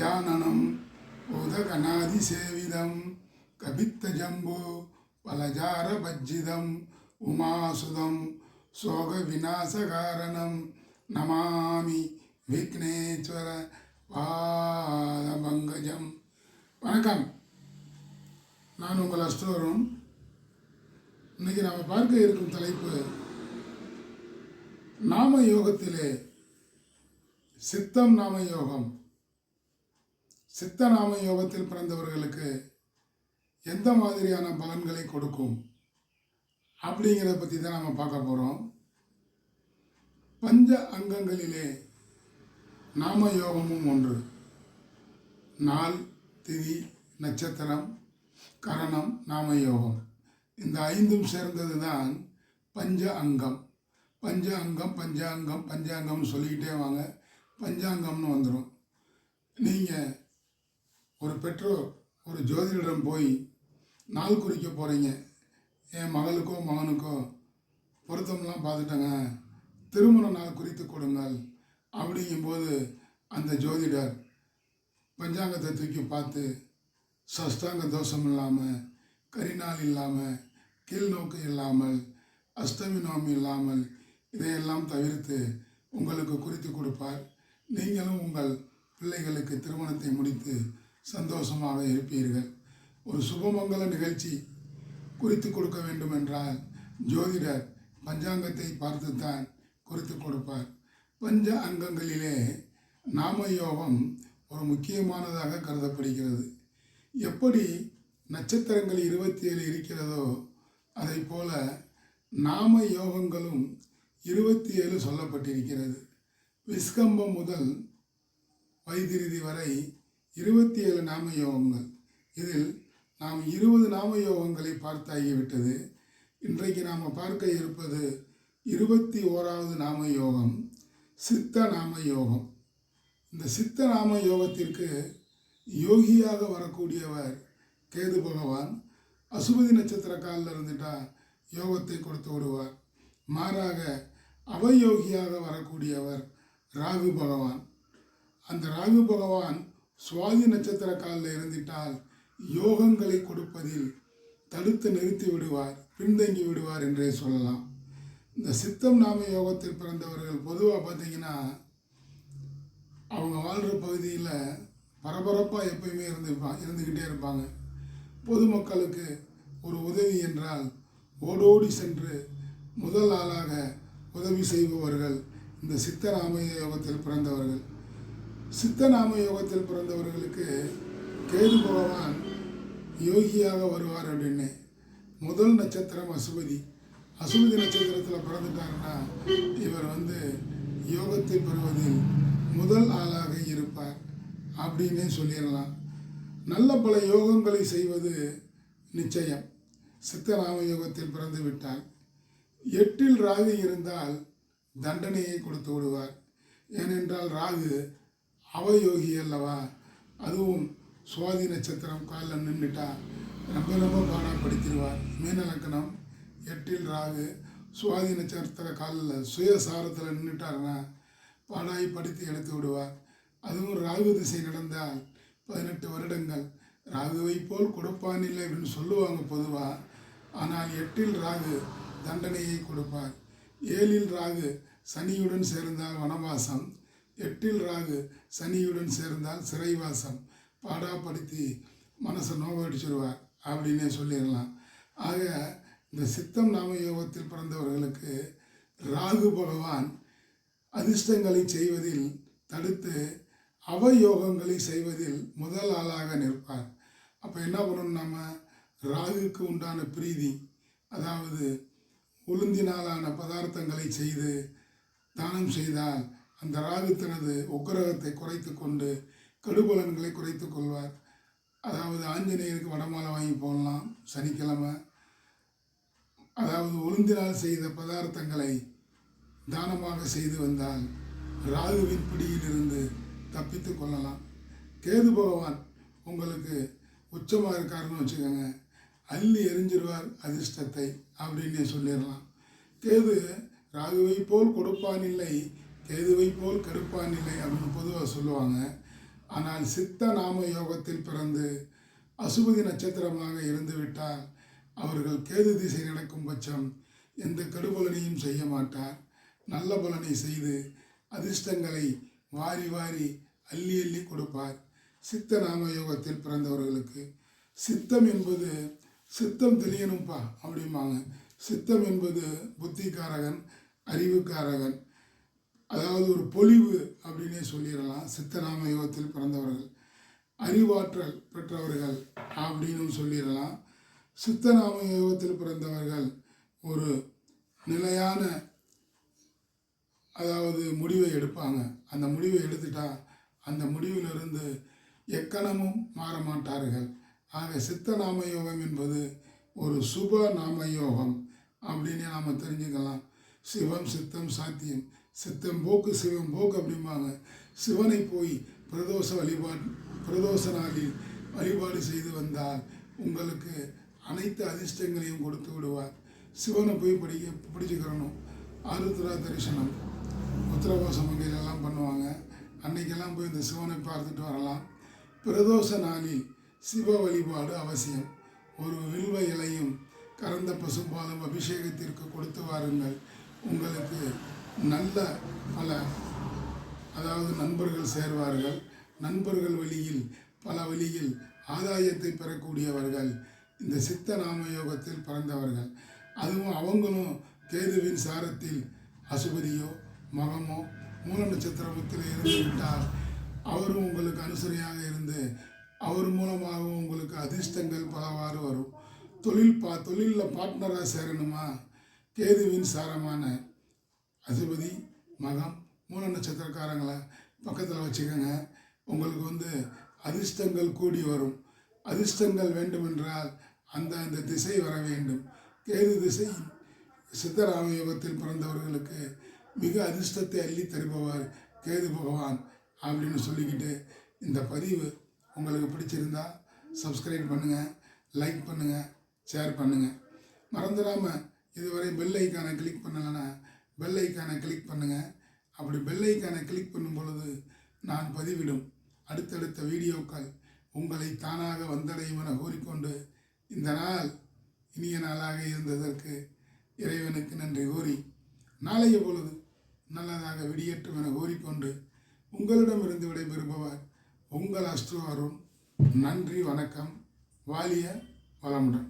கஜானனம் உதகநாதிசேவிதம் கபித்தஜம்பு பலஜார பஜ்ஜிதம் உமாசுதம் சோக விநாசகாரணம் நமாமி விக்னேஸ்வர பாதபங்கஜம் வணக்கம். நான் உங்கள் அஸ்டோரும் இன்னைக்கு நாம் பார்க்க இருக்கும் தலைப்பு நாம யோகத்திலே சித்தம் நாம யோகம் சித்த நாம யோகத்தில் பிறந்தவர்களுக்கு எந்த மாதிரியான பலன்களை கொடுக்கும் அப்படிங்கிறத பற்றி தான் நம்ம பார்க்க போகிறோம் பஞ்ச அங்கங்களிலே நாம யோகமும் ஒன்று. நாள் திதி நட்சத்திரம் கரணம் நாம யோகம். இந்த ஐந்தும் சேர்ந்தது தான் பஞ்ச அங்கம். பஞ்ச அங்கம் பஞ்சாங்கம் பஞ்சாங்கம்னு சொல்லிக்கிட்டே வாங்க. பஞ்சாங்கம்னு வந்துடும் நீங்கள் ஒரு பெற்றோர் ஒரு ஜோதிடரிடம் போய் நாள் குறிக்க போகிறீங்க என் மகளுக்கோ மகனுக்கோ பொருத்தம்லாம் பார்த்துட்டேங்க. திருமண நாள் குறித்து கொடுங்கள். அப்படிங்கும்போது அந்த ஜோதிடர் பஞ்சாங்கத்தை தூக்கி பார்த்து சஷ்டாங்க தோஷம் இல்லாமல் கரிநாள் இல்லாமல் கீழ்நோக்கு இல்லாமல் அஷ்டமி நோமி இல்லாமல் இதையெல்லாம் தவிர்த்து உங்களுக்கு குறித்து கொடுப்பார். நீங்களும் உங்கள் பிள்ளைகளுக்கு திருமணத்தை முடித்து சந்தோஷமாக இருப்பீர்கள். ஒரு சுபமங்கல நிகழ்ச்சி குறித்து கொடுக்க வேண்டும் என்றால் ஜோதிடர் பஞ்சாங்கத்தை பார்த்துத்தான் குறித்து கொடுப்பார். பஞ்ச அங்கங்களிலே நாம யோகம் ஒரு முக்கியமானதாக கருதப்படுகிறது. எப்படி நட்சத்திரங்கள் இருபத்தி ஏழு இருக்கிறதோ அதை போல நாம யோகங்களும் இருபத்தி ஏழு சொல்லப்பட்டிருக்கிறது. விஸ்கம்பம் முதல் வைத்திருதி வரை இருபத்தி ஏழு நாம யோகங்கள் இதில் நாம் இருபது நாம யோகங்களை பார்த்தாகிவிட்டது. இன்றைக்கு நாம் பார்க்க இருப்பது இருபத்தி ஓராவது நாம யோகம் சித்த நாம யோகம் இந்த சித்த நாம யோகத்திற்கு யோகியாக வரக்கூடியவர் கேது பகவான் அசுபதி நட்சத்திர காலில் இருந்துட்டால் யோகத்தை கொடுத்து விடுவார். மாறாக அவயோகியாக வரக்கூடியவர் ராகு பகவான். அந்த ராகு பகவான் சுவாதி நட்சத்திர காலில் இருந்திட்டால் யோகங்களை கொடுப்பதில் தடுத்து நிறுத்தி விடுவார் பின்தங்கி விடுவார் என்றே சொல்லலாம். இந்த சித்தம் நாம யோகத்தில் பிறந்தவர்கள் பொதுவாக பார்த்தீங்கன்னா அவங்க வாழ்கிற பகுதியில் பரபரப்பாக எப்பயுமே இருந்திருப்பாங்க இருந்துக்கிட்டே இருப்பாங்க. பொதுமக்களுக்கு ஒரு உதவி என்றால் ஓடோடி சென்று முதல் ஆளாக உதவி செய்பவர்கள் இந்த சித்தராமைய யோகத்தில் பிறந்தவர்கள். சித்தநாம யோகத்தில் பிறந்தவர்களுக்கு கேது பகவான் யோகியாக வருவார் அப்படின்னு முதல் நட்சத்திரம் அசுபதி. அசுபதி நட்சத்திரத்தில் பிறந்துட்டாருன்னா இவர் வந்து யோகத்தை பெறுவதில் முதல் ஆளாக இருப்பார் அப்படின்னே சொல்லிடலாம். நல்ல பல யோகங்களை செய்வது நிச்சயம். சித்தராம யோகத்தில் பிறந்து விட்டால் எட்டில் ராகு இருந்தால் தண்டனையை கொடுத்து விடுவார். ஏனென்றால் ராகு அவயோகி அல்லவா? அதுவும் சுவாதி நட்சத்திரம் காலில் நின்றுட்டா ரொம்ப ரொம்ப பாடப்படுத்திடுவார் மீனலக்கணம் எட்டில் ராகு. சுவாதி நட்சத்திர காலில் சுயசாரத்தில் நின்றுட்டாருன்னா பாடாய் படித்து எடுத்து விடுவார். அதுவும் ராகு திசை நடந்தால் பதினெட்டு வருடங்கள். ராகுவை போல் கொடுப்பானில்லை அப்படின்னு சொல்லுவாங்க பொதுவாக ஆனால் எட்டில் ராகு தண்டனையை கொடுப்பார். ஏழில் ராகு சனியுடன் சேர்ந்தால் வனவாசம். எட்டில் ராகு சனியுடன் சேர்ந்தால் சிறைவாசம். பாடாப்படுத்தி மனசை நோவடிச்சிடுவார் அப்படின்னே சொல்லிடலாம். ஆக இந்த சித்தம் நாம யோகத்தில் பிறந்தவர்களுக்கு ராகு பகவான் அதிர்ஷ்டங்களை செய்வதில் தடுத்து அவயோகங்களை செய்வதில் முதல் ஆளாக நிற்பார். அப்போ என்ன பண்ணணும் நம்ம ராகுக்கு உண்டான பிரீதி அதாவது உளுந்தினாலான பதார்த்தங்களை செய்து தானம் செய்தால் அந்த ராகு தனது உக்கிரகத்தை குறைத்து கொண்டு கடுபலன்களை குறைத்து கொள்வார். அதாவது ஆஞ்சநேயருக்கு வடமாலை வாங்கி போடலாம் சனிக்கிழமை. அதாவது உளுந்தினால் செய்த பதார்த்தங்களை தானமாக செய்து வந்தால் ராகுவின் பிடியிலிருந்து தப்பித்து கொள்ளலாம். கேது பகவான் உங்களுக்கு உச்சமாக இருக்காருன்னு வச்சுக்கோங்க. அள்ளி எரிஞ்சிருவார் அதிர்ஷ்டத்தை அப்படின்னு சொல்லிடலாம். கேது ராகுவை போல் கொடுப்பான் இல்லை கேதுவை போல் கருப்பான் இல்லை அப்படின்னு பொதுவாக சொல்லுவாங்க. ஆனால் சித்த நாம யோகத்தில் பிறந்து அசுபதி நட்சத்திரமாக இருந்துவிட்டால் அவர்கள் கேது திசை நடக்கும் பட்சம் எந்த கெடுபலனையும் செய்ய மாட்டார். நல்ல பலனை செய்து அதிர்ஷ்டங்களை வாரி வாரி அள்ளி அள்ளி கொடுப்பார். சித்த நாம யோகத்தில் பிறந்தவர்களுக்கு சித்தம் என்பது சித்தம் தெரியணும்ப்பா அப்படிம்பாங்க. சித்தம் என்பது புத்திக்காரகன் அறிவுக்காரகன் அதாவது ஒரு பொலிவு அப்படின்னே சொல்லிடலாம். சித்தராம யோகத்தில் பிறந்தவர்கள் அறிவாற்றல் பெற்றவர்கள் அப்படின்னு சொல்லிடலாம். சித்தராம யோகத்தில் பிறந்தவர்கள் ஒரு நிலையான அதாவது முடிவை எடுப்பாங்க. அந்த முடிவை எடுத்துட்டா அந்த முடிவிலிருந்து எக்கணமும் மாற மாட்டார்கள். ஆக சித்த நாம யோகம் என்பது ஒரு சுப நாம யோகம் அப்படின்னு நாம் தெரிஞ்சுக்கலாம். சிவம் சித்தம் சாத்தியம் சித்தம் போக்கு சிவம் போக்கு அப்படிம்பாங்க. சிவனை போய் பிரதோஷ வழிபாடு பிரதோஷ நாளில் வழிபாடு செய்து வந்தால் உங்களுக்கு அனைத்து அதிர்ஷ்டங்களையும் கொடுத்து விடுவார். சிவனை போய் படிக்க பிடிச்சிக்கிறணும். ஆருத்ரா தரிசனம். உத்தரவாச மங்கையிலெல்லாம் பண்ணுவாங்க. அன்னைக்கெல்லாம் போய் இந்த சிவனை பார்த்துட்டு வரலாம். பிரதோஷ நாளில் சிவ வழிபாடு அவசியம். ஒரு வில்வ இலையும் கறந்த பசும்பாலும் அபிஷேகத்திற்கு கொடுத்து வாருங்கள். உங்களுக்கு நல்ல பல அதாவது நண்பர்கள் சேர்வார்கள். நண்பர்கள் வழியில் பல வழியில் ஆதாயத்தை பெறக்கூடியவர்கள் இந்த சித்த நாம யோகத்தில் பிறந்தவர்கள். அதுவும் அவங்களும் கேதுவின் சாரத்தில் அசுபதியோ மகமோ மூல நட்சத்திரத்தில் இருந்து விட்டால் அவரும் உங்களுக்கு அனுசரியாக இருந்து அவர் மூலமாகவும் உங்களுக்கு அதிர்ஷ்டங்கள் பலவாறு வரும். தொழில் பா தொழிலில் பார்ட்னராக சேரணுமா? கேதுவின் சாரமான அதிபதி மகம் மூல நட்சத்திரக்காரங்களை பக்கத்தில் வச்சுக்கோங்க. உங்களுக்கு வந்து அதிர்ஷ்டங்கள் கூடி வரும். அதிர்ஷ்டங்கள் வேண்டுமென்றால் அந்த அந்த திசை வர வேண்டும். கேது திசை சித்தராமயோகத்தில் பிறந்தவர்களுக்கு மிக அதிர்ஷ்டத்தை அள்ளி தருபவர் கேது பகவான் அப்படின்னு சொல்லிக்கிட்டு இந்த பதிவு உங்களுக்கு பிடிச்சிருந்தா சப்ஸ்கிரைப் பண்ணுங்கள் லைக் பண்ணுங்கள் ஷேர் பண்ணுங்கள் மறந்துடாமல் இதுவரை பெல் ஐக்கானை கிளிக் பண்ணலைன்னா பெல் ஐக்கானை கிளிக் பண்ணுங்கள் அப்படி பெல் ஐக்கானை கிளிக் பண்ணும் பொழுது நான் பதிவிடும். அடுத்தடுத்த வீடியோக்கள் உங்களை தானாக வந்தடையும் என கூறிக்கொண்டு இந்த நாள் இனிய நாளாக இருந்ததற்கு இறைவனுக்கு நன்றி கூறி நாளைய பொழுது நல்லதாக வெடியேற்றும் என கூறிக்கொண்டு உங்களிடமிருந்து விடைபெறுபவர் உங்கள் அஸ்ட்ரோ அருண். நன்றி வணக்கம். வாலிய வளமுடன்.